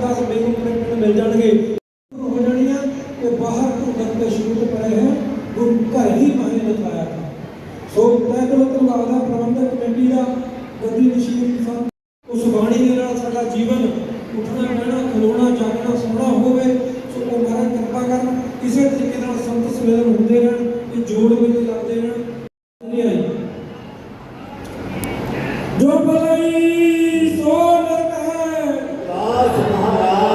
8-10 ਬੇਗਮ ਆਪਣੇ ਪਿੰਡ ਮਿਲ ਜਾਣਗੇ। ਹੋ ਜਾਣੀਆਂ ਤੇ ਬਾਹਰ ਢੂੰਡਣ ਤੇ ਸ਼ੁਰੂ ਪਏ ਹੈ। ਗੁਰੂ ਘਰ ਹੀ ਮਾਹੇ ਲਗਾਇਆ ਸੋ ਤੈ ਕੋਲ ਤੰਗਾਦਾ ਪ੍ਰਬੰਧਕ ਕਮੇਟੀ ਦਾ, ਗੱਦੀ ਨਸ਼ੀਨ ਸਨ ਉਸ ਬਾਣੀ ਦੇ ਨਾਲ ਸਾਡਾ ਜੀਵਨ ਉੱਠਣਾ, ਬਹਿਣਾ, ਖਲੋਣਾ, ਜਾਗਣਾ ਸੋਣਾ ਹੋਵੇ। ਸੋ ਉਹ ਮਹਾਰਾਜ ਕਿਰਪਾ ਕਰਨ ਕਿਸੇ ਤਰੀਕੇ ਨਾਲ ਸੰਤ ਸਮੇਲਨ ਹੁੰਦੇ ਰਹਿਣ ਤੇ ਜੋੜ ਮੇਲੇ ਲੱਗਦੇ ਰਹਿਣ ਨਹੀਂ ਆਈ ਜੋ ਭਲਾਈ ਸੋ ਨਰਕ ਹੈ दास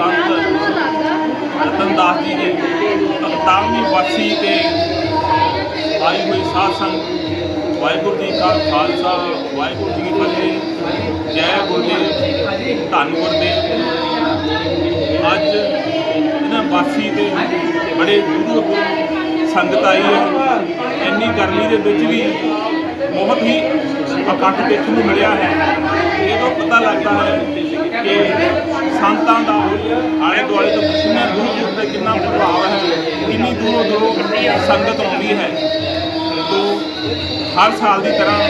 ਸੰਤ ਰਤਨ ਦਾਸ ਜੀ ਦੇ ਅਵਤਾਰਵੀਂ ਵਰਸੀ ਤੇ ਆਈ ਹੋਈ ਸਾਧ ਸੰਗਤ, ਵਾਹਿਗੁਰੂ ਜੀ ਕਾ ਖਾਲਸਾ, ਵਾਹਿਗੁਰੂ ਜੀ ਕੀ ਫਤਿਹ। ਜੈ ਗੁਰਦੇਵ, ਧੰਨ ਗੁਰਦੇਵ। ਅੱਜ ਇਹਨਾਂ ਵਾਸੀ ਤੇ ਬੜੇ ਦੂਰੋਂ ਦੂਰੋਂ ਸੰਗਤ ਆਈ ਹੈ। ਇੰਨੀ ਗਰਮੀ ਦੇ ਵਿੱਚ ਵੀ ਬਹੁਤ ਹੀ ਇਕੱਠ ਦੇਖਣ ਨੂੰ ਮਿਲਿਆ ਹੈ। ਇਹ ਤੋਂ ਪਤਾ ਲੱਗਦਾ ਹੈ ਕਿ ਸੰਤਾਂ ਆਲੇ ਦੁਆਲੇ ਤੋਂ ਕਿੰਨਾ ਦੂਰ ਦੂਰ ਤੇ ਕਿੰਨਾ ਪ੍ਰਭਾਵ ਹੈ, ਕਿੰਨੀ ਦੂਰੋਂ ਦੂਰੋਂ ਸੰਗਤ ਆਉਂਦੀ ਹੈ। ਤੋਂ ਹਰ ਸਾਲ ਦੀ ਤਰ੍ਹਾਂ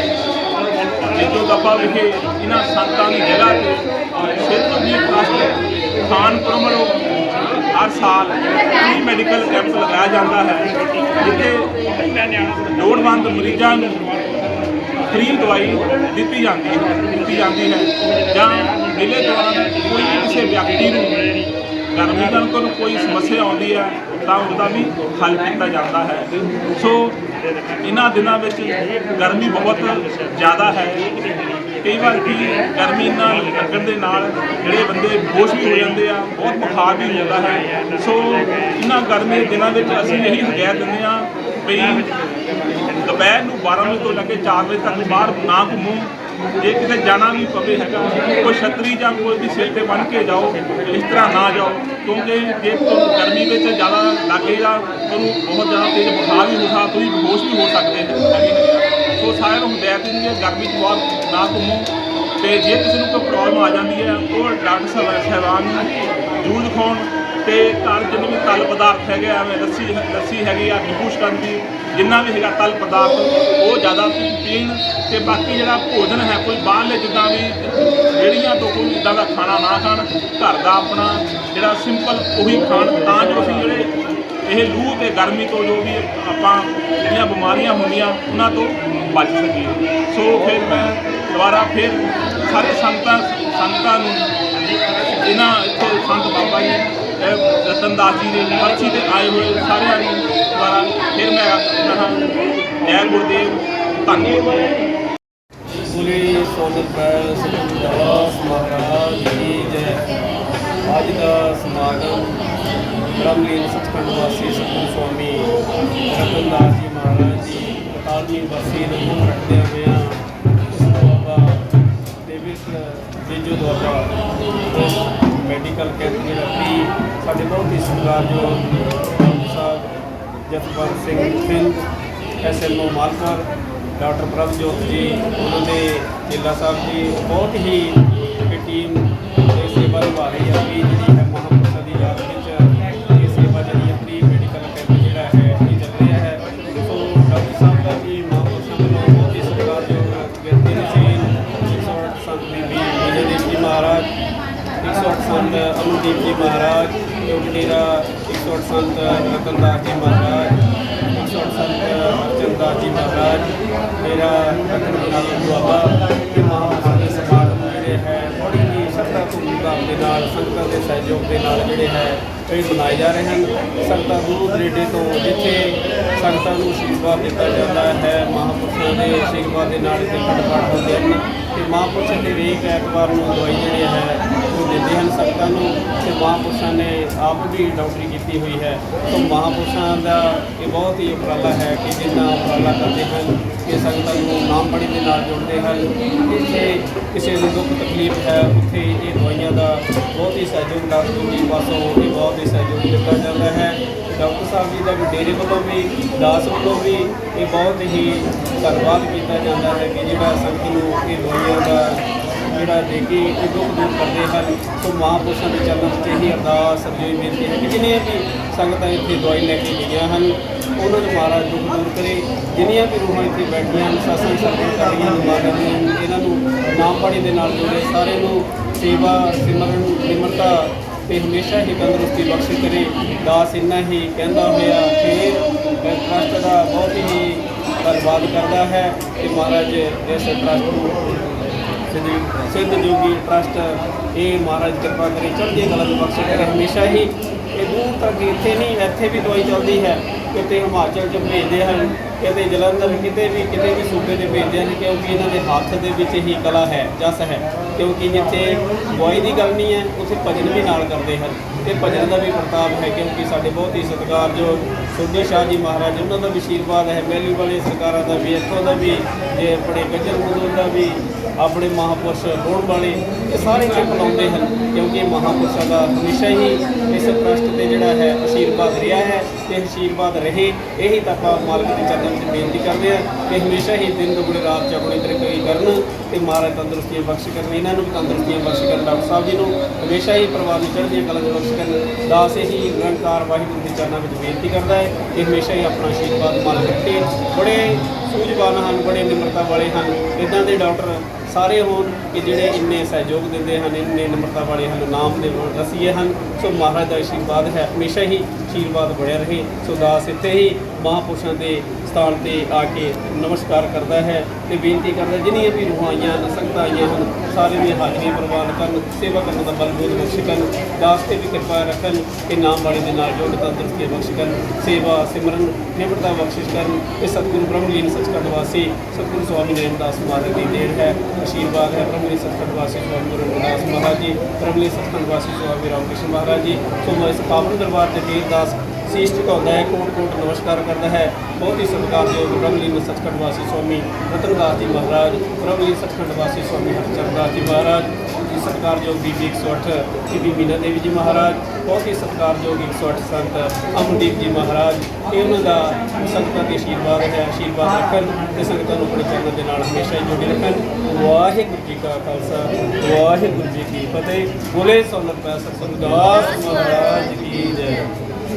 ਜਿੱਦੋਂ ਦੱਬਾ ਵਿਖੇ ਇਹਨਾਂ ਸੰਤਾਂ ਦੀ ਜਗ੍ਹਾ ਤੇ ਸਿੱਧ ਜੀ ਟਰਸਟ ਖਾਨਪੁਰ ਵੱਲੋਂ ਹਰ ਸਾਲ ਫ੍ਰੀ ਮੈਡੀਕਲ ਕੈਂਪ ਲਗਾਇਆ ਜਾਂਦਾ ਹੈ, ਜਿੱਥੇ ਲੋੜਵੰਦ ਮਰੀਜ਼ਾਂ ਨੂੰ ਫ੍ਰੀ ਦਵਾਈ ਦਿੱਤੀ ਜਾਂਦੀ ਹੈ ਦਿੱਤੀ ਜਾਂਦੀ ਹੈ ਜਾਂ ਮੇਲੇ ਦੌਰਾਨ ਕੋਈ ਵੀ ਕਿਸੇ ਵਿਅਕਤੀ ਨੂੰ ਗਰਮੀ ਨਾਲ ਕੋਈ ਕੋਈ ਸਮੱਸਿਆ ਆਉਂਦੀ ਹੈ, ਤਾਂ ਉਹਦਾ ਵੀ ਹੱਲ ਕੀਤਾ ਜਾਂਦਾ ਹੈ। ਸੋ, ਇਹਨਾਂ ਦਿਨਾਂ ਵਿੱਚ ਗਰਮੀ ਬਹੁਤ ਜ਼ਿਆਦਾ ਹੈ। ਕਈ ਵਾਰ ਕੀ ਗਰਮੀ ਨਾਲ ਲੱਗਣ ਦੇ ਨਾਲ ਜਿਹੜੇ ਬੰਦੇ ਬੇਹੋਸ਼ ਵੀ ਹੋ ਜਾਂਦੇ ਆ, ਬਹੁਤ ਬੁਖਾਰ ਵੀ ਹੋ ਜਾਂਦਾ ਹੈ। ਸੋ, ਇਹਨਾਂ ਗਰਮੀ ਦੇ ਦਿਨਾਂ ਵਿੱਚ ਅਸੀਂ ਇਹੀ ਹਦਾਇਤ ਦਿੰਦੇ ਆ ਵੀ ਦੁਪਹਿਰ ਨੂੰ 12 ਵਜੇ ਤੋਂ ਲੈ ਕੇ 4 ਵਜੇ ਤੱਕ ਬਾਹਰ ਨਾ ਘੁੰਮੋ। ਜੇ ਕਿਤੇ ਜਾਣਾ ਵੀ ਪਵੇ ਹੈਗਾ, ਕੋਈ ਛਤਰੀ ਜਾਂ ਕੋਈ ਵੀ ਸਿਰ ਤੇ ਬੰਨ੍ਹ ਕੇ ਜਾਓ, ਇਸ ਤਰ੍ਹਾਂ ਨਾ ਜਾਓ, ਕਿਉਂਕਿ ਜੇ ਤੁਹਾਨੂੰ ਗਰਮੀ ਵਿੱਚ ਜ਼ਿਆਦਾ ਲੱਗੇਗਾ ਤੁਹਾਨੂੰ ਬਹੁਤ ਜ਼ਿਆਦਾ ਤੇਜ਼ ਬੁਖਾਰ ਵੀ ਹੋ ਸਕਦਾ, ਤੁਸੀਂ ਬੇਹੋਸ਼ ਵੀ ਹੋ ਸਕਦੇ ਹੈਗੇ ਸੋ ਸਾਰਿਆਂ ਨੂੰ ਹਦਾਇਤ ਦਿੰਦੀ ਹੈ ਗਰਮੀ 'ਚ ਬਹੁਤ ਨਾ ਘੁੰਮੋ। ਤੇ ਜੇ ਕਿਸੇ ਨੂੰ ਕੋਈ ਪ੍ਰੋਬਲਮ ਆ ਜਾਂਦੀ ਹੈ, ਉਹ ਡਾਕਟਰ ਸਾਹਿਬ ਸਾਹਿਬਾਨ ਨੂੰ ਜੂਝ ਦਿਖਾਉਣ। ਤੇ ਘਰ ਜਿੰਨੇ ਵੀ ਤਲ ਪਦਾਰਥ ਹੈਗੇ ਆ, ਐਵੇਂ ਲੱਸੀ ਲੱਸੀ ਹੈਗੀ ਆ ਨਿੰਬੂ ਦੀ ਜਿੰਨਾ ਵੀ ਹੈਗਾ ਤਲ ਪਦਾਰਥ ਉਹ ਜ਼ਿਆਦਾ ਪੀਣ ਤੇ ਬਾਕੀ ਜਿਹੜਾ ਭੋਜਨ ਹੈ ਕੋਈ ਬਾਹਰਲੇ ਜਿੱਦਾਂ ਵੀ ਜਿਹੜੀਆਂ ਤੋਂ ਕੋਈ ਇਦਾਂ ਦਾ ਖਾਣਾ ਨਾ ਖਾਣ ਘਰ ਦਾ ਆਪਣਾ ਜਿਹੜਾ ਸਿੰਪਲ ਉਹੀ ਖਾਣ ਤਾਂ ਜੋ ਅਸੀਂ ਜਿਹੜੇ ਇਹ ਲੂ ਤੇ ਗਰਮੀ ਤੋਂ ਜੋ ਵੀ ਆਪਾਂ ਜਿਹੜੀਆਂ ਬਿਮਾਰੀਆਂ ਹੁੰਦੀਆਂ ਉਹਨਾਂ ਤੋਂ ਬਚ ਸਕੀਏ। ਸੋ ਫਿਰ ਮੈਂ ਦੁਬਾਰਾ ਫਿਰ ਸਾਰੇ ਸੰਤਾਂ ਸੰਤਾਂ ਨੂੰ ਇਹਨਾਂ ਇੱਥੇ ਸੰਤ ਬਾਬਾ ਰਤਨਦਾਸ ਜੀ ਦੇ ਪਰਚੀ ਤੇ ਆਏ ਹੋਏ ਸਾਰਿਆਂ ਦੀ ਦੁਬਾਰਾ ਫਿਰ ਮੈਂ ਆਖਦਾ ਹਾਂ ਜੈ ਗੁਰਦੇਵ ਧੰਨਵਾਦ ਪੂਰੀ ਸੋਨਤ ਪੈਲ ਸਤਿਦਾਸ ਮਹਾਰਾਜ ਕੀ ਜੈ। ਅੱਜ ਦਾ ਸਮਾਗਮ ਬ੍ਰਹਮਲੀਨ ਸਤਖੰਡ ਵਾਸੀ ਸਤਿਗੁਰੂ ਸਵਾਮੀ ਰਤਨਦਾਸ ਜੀ ਮਹਾਰਾਜ ਜੀ 41ਵੀਂ ਵਾਸੀ ਨੂੰ ਰੱਖਦੇ ਹੋਏ ਬਾਬਾ ਦੇਵਿਕ ਜੀਜੂ ਦੁਆਰਾ ਮੈਡੀਕਲ ਕੈਂਪ ਜਿਹੜਾ ਫ੍ਰੀ ਸਾਡੇ ਬਹੁਤ ਹੀ ਸਤਿਕਾਰਯੋਗ ਸਾਹਿਬ ਜਸਵੰਤ ਸਿੰਘ ਸਿੰਘ ਐਸਐਮਓ ਮਾਲਕਰ ਡਾਕਟਰ ਪ੍ਰਭਜੋਤ ਜੀ, ਉਹਨਾਂ ਦੇ ਚੇਲਾ ਸਾਹਿਬ ਜੀ, ਬਹੁਤ ਹੀ ਇਹ ਟੀਮ ਇਹ ਸੇਵਾ ਨਿਭਾ ਰਹੀ ਹੈ, ਵੀ ਜਿਹੜੀ ਮਹਾਰਾਜ ਯੋਗ ਡੇਰਾ 108 ਸੰਤ ਰਤਨਦਾਸ ਜੀ ਮਹਾਰਾਜ 108 ਸੰਤ ਅਰਜਨਦਾਸ ਜੀ ਮਹਾਰਾਜ, ਮੇਰਾ ਰਤਨ ਬਨਾਮ ਬਾਬਾ ਤੇ ਮਹਾਂਪੁਰਸ਼ਾਂ ਦੇ ਸਮਾਗਮ ਜਿਹੜੇ ਹੈ, ਬੜੀ ਹੀ ਸ਼ਰਧਾ ਧੂਮਧਾਮ ਦੇ ਨਾਲ, ਸੰਗਤਾਂ ਦੇ ਸਹਿਯੋਗ ਦੇ ਨਾਲ ਜਿਹੜੇ ਹੈ, ਇਹ ਮਨਾਏ ਜਾ ਰਹੇ ਹਨ। ਸੰਗਤਾਂ ਗੁਰੂ ਦਰੇਡੇ ਤੋਂ ਜਿੱਥੇ ਸੰਗਤਾਂ ਨੂੰ ਆਸ਼ੀਰਵਾਦ ਦਿੱਤਾ ਜਾਂਦਾ ਹੈ, ਮਹਾਂਪੁਰਸ਼ਾਂ ਦੇ ਆਸ਼ੀਰਵਾਦ ਦੇ ਨਾਲ ਇੱਥੇ ਖੰਡ ਪਾਠ ਹੁੰਦੇ ਹਨ। ਤੇ ਮਹਾਂਪੁਰਸ਼ਾਂ ਦੇ ਹਰੇਕ ਐਤਵਾਰ ਨੂੰ ਦਵਾਈ ਜਿਹੜੀ ਹੈ ਉਹ ਦਿੰਦੇ ਹਨ। ਸੰਗਤਾਂ ਨੂੰ ਤੇ ਮਹਾਂਪੁਰਸ਼ਾਂ ਨੇ ਆਪ ਵੀ ਡਾਕਟਰੀ ਕੀਤੀ ਹੋਈ ਹੈ। ਤਾਂ ਮਹਾਂਪੁਰਸ਼ਾਂ ਦਾ ਇਹ ਬਹੁਤ ਹੀ ਉਪਰਾਲਾ ਹੈ ਕਿ ਜਿੰਨਾ ਉਪਰਾਲਾ ਕਰਦੇ ਹਨ ਕਿ ਸੰਗਤਾਂ ਨੂੰ ਨਾਮ ਬੜੀ ਦੇ ਨਾਲ ਜੋੜਦੇ ਹਨ। ਜਿੱਥੇ ਕਿਸੇ ਨੂੰ ਦੁੱਖ ਤਕਲੀਫ ਹੈ, ਉੱਥੇ ਇਹ ਦਵਾਈਆਂ ਦਾ ਬਹੁਤ ਹੀ ਸਹਿਯੋਗ ਡਾਕਟਰ ਜੀ ਪਾਸੋਂ ਇਹ ਬਹੁਤ ਹੀ ਸਹਿਯੋਗ ਦਿੱਤਾ ਜਾਂਦਾ ਹੈ। ਡਾਕਟਰ ਸਾਹਿਬ ਜੀ ਦਾ ਵੀ, ਡੇਰੇ ਵੱਲੋਂ ਵੀ, ਦਾਸ ਵੱਲੋਂ ਵੀ ਇਹ ਬਹੁਤ ਹੀ ਧੰਨਵਾਦ ਕੀਤਾ ਜਾਂਦਾ ਹੈ ਕਿ ਜਿਹੜਾ ਸੰਗਤ ਨੂੰ ਇਹ ਦਵਾਈਆਂ ਦਾ ਜਿਹੜਾ ਦੇ ਕੇ ਇਹ ਦੁੱਖ ਦੂਰ ਕਰਦੇ ਹਨ, ਸੋ ਮਹਾਂਪੁਰਸ਼ਾਂ ਦੇ ਚਰਨਾਂ 'ਚ ਇਹੀ ਅਰਦਾਸ ਅਰਜ਼ੀ ਬੇਨਤੀ ਹੈ ਕਿ ਜਿੰਨੀਆਂ ਵੀ ਸੰਗਤਾਂ ਇੱਥੇ ਦਵਾਈ ਲੈ ਕੇ ਗਈਆਂ ਹਨ, ਉਹਨਾਂ ਨੂੰ ਮਹਾਰਾਜ ਦੁੱਖ ਦੂਰ ਕਰੇ। ਜਿੰਨੀਆਂ ਵੀ ਰੂਹਾਂ ਇੱਥੇ ਬੈਠੀਆਂ ਹਨ ਸਤਸੰਗ ਸਰਵਣ ਕਰ ਰਹੀਆਂ ਹਨ ਮਹਾਰਾਜ ਨੂੰ ਇਹਨਾਂ ਨੂੰ ਨਾਮ ਪਾਣੀ ਦੇ ਨਾਲ ਜੋੜੇ ਸਾਰੇ ਨੂੰ ਸੇਵਾ, ਸਿਮਰਨ, ਨਿਮਰਤਾ ਤੇ ਹਮੇਸ਼ਾ ਹੀ ਤੰਦਰੁਸਤੀ ਬਖਸ਼ ਕਰੇ। ਦਾਸ ਇੰਨਾ ਹੀ ਕਹਿੰਦਾ ਹੋਇਆ, ਫਿਰ ਟਰਸਟ ਦਾ ਬਹੁਤ ਹੀ ਧੰਨਵਾਦ ਕਰਦਾ ਹੈ ਕਿ ਮਹਾਰਾਜ ਇਸ ਟਰਸਟ ਨੂੰ ਸਿੰਧ ਸਿੱਧ ਜੋਗੀ ਟਰਸਟ ਇਹ ਮਹਾਰਾਜ ਕਿਰਪਾ ਕਰੇ, ਚੜ੍ਹਦੀ ਕਲਾ ਨੂੰ ਬਖਸ਼ ਕਰੇ, ਹਮੇਸ਼ਾ ਹੀ ਇਹ ਦੂਰ ਤੱਕ ਇੱਥੇ ਨਹੀਂ, ਇੱਥੇ ਵੀ ਦਵਾਈ ਚੱਲਦੀ ਹੈ ਕਿਤੇ ਹਿਮਾਚਲ ਚ ਭੇਜਦੇ ਹਨ। ਕਿਤੇ ਜਲੰਧਰ ਕਿਤੇ ਵੀ ਕਿਤੇ ਵੀ ਸੂਬੇ ਦੇ ਭੇਜਦੇ ਹਨ ਕਿਉਂਕਿ ਇਹਨਾਂ ਦੇ ਹੱਥ ਦੇ ਵਿੱਚ ਹੀ ਕਲਾ ਹੈ, ਜਸ ਹੈ। ਕਿਉਂਕਿ ਜਿੱਥੇ ਦਵਾਈ ਦੀ ਗੱਲ ਨਹੀਂ ਹੈ, ਉੱਥੇ ਭਜਨ ਵੀ ਨਾਲ ਕਰਦੇ ਹਨ। ਤੇ ਭਜਨ ਦਾ ਵੀ ਪ੍ਰਤਾਪ ਹੈ, ਕਿਉਂਕਿ ਸਾਡੇ ਬਹੁਤ ਹੀ ਸਤਿਕਾਰਯੋਗ ਸੁਖੀ ਸ਼ਾਹ ਜੀ ਮਹਾਰਾਜ, ਉਹਨਾਂ ਦਾ ਵੀ ਆਸ਼ੀਰਵਾਦ ਹੈ। ਵੈਲੀ ਵਾਲੇ ਸਰਕਾਰਾਂ ਦਾ ਵੀ, ਇੱਥੋਂ ਦਾ ਵੀ, ਜੇ ਆਪਣੇ ਗੱਜਰ ਮਜ਼ਦੂਰ ਦਾ ਵੀ, ਆਪਣੇ ਮਹਾਪੁਰਸ਼ ਲੋੜ ਵਾਲੇ, ਇਹ ਸਾਰੇ ਚਿਪ ਲਾਉਂਦੇ ਹਨ। ਕਿਉਂਕਿ ਮਹਾਪੁਰਸ਼ਾਂ ਦਾ ਹਮੇਸ਼ਾ ਹੀ ਇਸ ਟਰਸਟ ਤੇ ਜਿਹੜਾ ਹੈ ਆਸ਼ੀਰਵਾਦ ਰਿਹਾ ਹੈ ਤੇ ਆਸ਼ੀਰਵਾਦ ਰਹੇ, ਇਹੀ ਤਾਂ ਆਪਾਂ ਮਾਲਕ ਦੇ ਚਰਨਾਂ ਵਿੱਚ ਬੇਨਤੀ ਕਰਦੇ ਹਾਂ ਕਿ ਹਮੇਸ਼ਾ ਹੀ ਦਿਨ ਦੁਗਣੇ, ਰਾਤ ਚੌਗੁਣੀ ਤਰੱਕੀ ਕਰਨ ਤੇ ਮਹਾਰਾਜ ਤੰਦਰੁਸਤੀਆਂ ਬਖਸ਼ ਕਰਨ, ਇਹਨਾਂ ਨੂੰ ਵੀ ਤੰਦਰੁਸਤੀਆਂ ਬਖਸ਼ ਕਰਨ, ਡਾਕਟਰ ਸਾਹਿਬ ਜੀ ਨੂੰ ਹਮੇਸ਼ਾ ਹੀ ਪਰਿਵਾਰ ਨੂੰ ਚੜ੍ਹਦੀਆਂ ਕਲਾਂ ਦੇ ਬਖਸ਼ ਕਰਨ, ਦਾਸ ਇਹੀ ਨਿਰੰਕਾਰ ਵਾਹਿਗੁਰੂ ਦੇ ਚਰਨਾਂ ਵਿੱਚ ਬੇਨਤੀ ਕਰਦਾ ਹੈ ਕਿ ਹਮੇਸ਼ਾ ਹੀ ਆਪਣਾ ਆਸ਼ੀਰਵਾਦ ਮਾਲਕ ਰੱਖੇ। ਬੜੇ ਸੂਝਵਾਨ ਹਨ, ਬੜੇ ਨਿਮਰਤਾ ਵਾਲੇ ਹਨ ਇਦਾਂ ਦੇ ਡਾਕਟਰ ਸਾਰੇ ਹੋਣ ਕਿ ਜਿਹੜੇ ਇੰਨੇ ਸਹਿਯੋਗ ਦਿੰਦੇ ਹਨ, ਇੰਨੇ ਨਮਰਤਾ ਵਾਲੇ ਹਨ, ਨਾਮ ਦੇ ਰਸੀਏ ਹਨ। ਸੋ ਮਹਾਰਾਜ ਦਾ ਆਸ਼ੀਰਵਾਦ ਹੈ। ਹਮੇਸ਼ਾ ਹੀ ਆਸ਼ੀਰਵਾਦ ਬਣਿਆ ਰਹੇ। ਸੋ ਦਾਸ ਇੱਥੇ ਹੀ ਮਹਾਂਪੁਰਸ਼ਾਂ ਦੇ ਸਥਾਨ ਤੇ ਆ ਕੇ ਨਮਸਕਾਰ ਕਰਦਾ ਹੈ ਤੇ ਬੇਨਤੀ ਕਰਦਾ ਜਿੰਨੀਆਂ ਵੀ ਰੂਹਾਂ ਆਈਆਂ ਹਨ ਸੰਗਤਾਂ ਆਈਆਂ ਹਨ ਸਾਰੇ ਦੀ ਹਾਜ਼ਰੀ ਪ੍ਰਵਾਨ ਕਰਨ, ਸੇਵਾ ਕਰਨ ਦਾ ਬਲ ਬੋਧ ਬਖਸ਼ ਕਰਨ, ਦਾਸ ਤੇ ਵੀ ਕਿਰਪਾ ਰੱਖਣ ਕਿ ਨਾਮ ਵਾਲੇ ਦੇ ਨਾਲ ਜੋੜ ਤੰਦਰੁਸਤੀ ਬਖਸ਼ ਕਰਨ, ਸੇਵਾ, ਸਿਮਰਨ, ਨਿਮਰਤਾ ਬਖਸ਼ਿਸ਼ ਕਰਨ ਇਹ ਸਤਿਗੁਰੂ ਬ੍ਰਹਮਲੀਨ ਸੱਚਖੰਡ ਵਾਸੀ, ਸਤਿਗੁਰੂ ਸਵਾਮੀ ਨਰਮਦਾਸ ਮਹਾਰਾਜ ਦੀ ਦੇਣ ਹੈ, ਆਸ਼ੀਰਵਾਦ ਹੈ ਬ੍ਰਹਮਲੀਨ ਸੱਚਖੰਡ ਵਾਸੀ ਸਵਾਮੀ ਗੁਰੂ ਰਵਿਦਾਸ ਮਹਾਰਾਜ ਜੀ ਬ੍ਰਹਮਲੀਨ ਸੱਚਖੰਡ ਵਾਸੀ ਸਵਾਮੀ ਰਾਮਕ੍ਰਿਸ਼ਨ ਮਹਾਰਾਜ ਜੀ ਸੋ ਮੈਂ ਇਸ ਪਾਵਨ ਦਰਬਾਰ ਤੇ ਵੀਰਦਾਸ ਸੀਸ ਝੁਕਾਉਂਦਾ ਹੈ, ਕੋਟ ਕੋਟ ਨਮਸਕਾਰ ਕਰਦਾ ਹੈ। ਬਹੁਤ ਹੀ ਸਤਿਕਾਰਯੋਗ ਬ੍ਰਹਮਲੀਨ ਸੱਚਖੰਡ ਵਾਸੀ ਸਵਾਮੀ ਰਤਨਦਾਸ ਜੀ ਮਹਾਰਾਜ ਬ੍ਰਹਮਲੀਨ ਸੱਚਖੰਡ ਵਾਸੀ ਸਵਾਮੀ ਹਰਚੰਦ ਦਾਸ ਜੀ ਮਹਾਰਾਜ, ਜੀ ਸਤਿਕਾਰਯੋਗ ਬੀਬੀ 108 ਬੀਬੀ ਮੀਨਾ ਦੇਵੀ ਜੀ ਮਹਾਰਾਜ, ਬਹੁਤ ਹੀ ਸਤਿਕਾਰਯੋਗ 108 ਸੰਤ ਅਮਨਦੀਪ ਜੀ ਮਹਾਰਾਜ, ਇਹ ਉਹਨਾਂ ਦਾ ਸੰਗਤਾਂ ਦੇ ਆਸ਼ੀਰਵਾਦ ਹੈ ਆਸ਼ੀਰਵਾਦ ਰੱਖਣ ਤੇ ਸੰਗਤਾਂ ਨੂੰ ਆਪਣੇ ਚਰਨ ਦੇ ਨਾਲ ਹਮੇਸ਼ਾ ਹੀ ਜੋੜੇ ਰੱਖਣ। ਵਾਹਿਗੁਰੂ ਜੀ ਕਾ ਖਾਲਸਾ, ਵਾਹਿਗੁਰੂ ਜੀ ਕੀ ਫਤਿਹ। ਬੋਲੇ ਸੋਨਰ ਪੈ ਸਤਿਗੁਰੂ ਦਾਸ ਮਹਾਰਾਜ